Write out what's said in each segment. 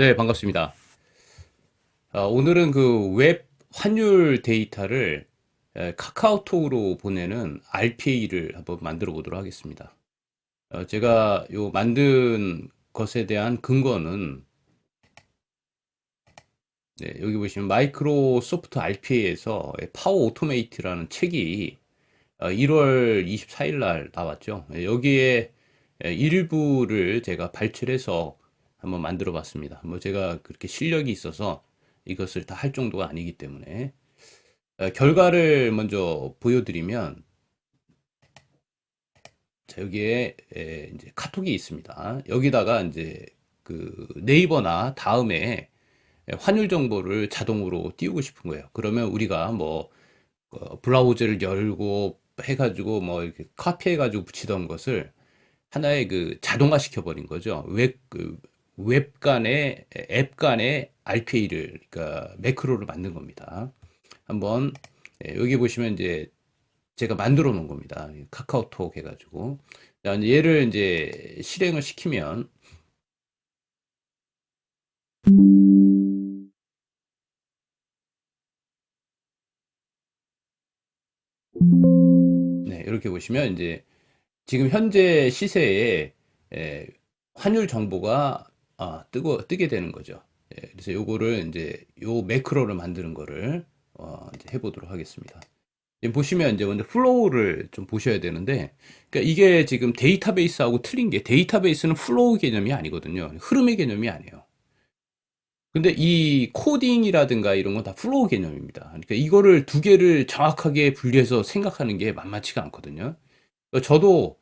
네, 반갑습니다. 아, 오늘은 그 웹 환율 데이터를 에, 카카오톡으로 보내는 RPA를 한번 만들어 보도록 하겠습니다. 어, 제가 요 만든 것에 대한 근거는 네, 여기 보시면 마이크로소프트 RPA에서 파워 오토메이트라는 책이 어, 1월 24일 날 나왔죠. 예, 여기에 에, 일부를 제가 발췌해서 한번 만들어 봤습니다. 뭐 제가 그렇게 실력이 있어서 이것을 다 할 정도가 아니기 때문에 어, 결과를 먼저 보여드리면 자, 여기에 에, 이제 카톡이 있습니다. 여기다가 이제 그 네이버나 다음에 환율 정보를 자동으로 띄우고 싶은 거예요. 그러면 우리가 뭐 어, 브라우저를 열고 해가지고 뭐 이렇게 카피해가지고 붙이던 것을 하나의 그 자동화 시켜버린 거죠. 웹, 그, 웹 간의, 앱 간의 RPA를, 그러니까 매크로를 만든 겁니다. 한번, 예, 여기 보시면 이제 제가 만들어 놓은 겁니다. 카카오톡 해가지고. 자, 이제 얘를 이제 실행을 시키면, 네, 이렇게 보시면 이제 지금 현재 시세에 에, 환율 정보가 아, 뜨고 뜨게 되는 거죠. 예, 그래서 요거를 이제 요 매크로를 만드는 거를 어, 이제 해보도록 하겠습니다. 보시면 이제 먼저 플로우를 좀 보셔야 되는데, 그러니까 이게 지금 데이터베이스하고 틀린 게 데이터베이스는 플로우 개념이 아니거든요. 흐름의 개념이 아니에요. 근데 이 코딩이라든가 이런 건 다 플로우 개념입니다. 그러니까 이거를 두 개를 정확하게 분리해서 생각하는 게 만만치가 않거든요. 저도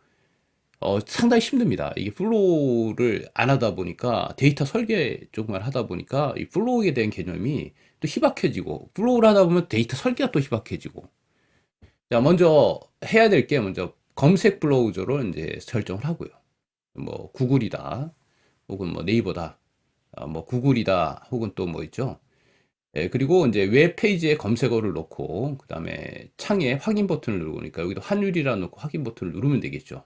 어, 상당히 힘듭니다. 이게 플로우를 안 하다 보니까 데이터 설계 쪽만 하다 보니까 이 플로우에 대한 개념이 또 희박해지고 플로우를 하다 보면 데이터 설계가 또 희박해지고 자 먼저 해야 될 게 먼저 검색 브라우저로 이제 설정을 하고요. 뭐 구글이다 혹은 뭐 네이버다 어, 뭐 구글이다 혹은 또 뭐 있죠. 예, 그리고 이제 웹 페이지에 검색어를 넣고 그 다음에 창에 확인 버튼을 누르니까 여기도 환율이라 놓고 확인 버튼을 누르면 되겠죠.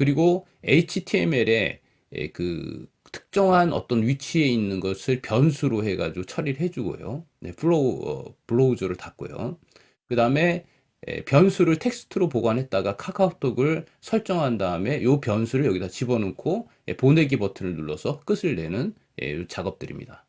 그리고 HTML에 예, 그 특정한 어떤 위치에 있는 것을 변수로 해가지고 처리를 해주고요. 네, 플로우, 어, 브로우저를 닫고요. 그 다음에 예, 변수를 텍스트로 보관했다가 카카오톡을 설정한 다음에 이 변수를 여기다 집어넣고 예, 보내기 버튼을 눌러서 끝을 내는 작업들입니다.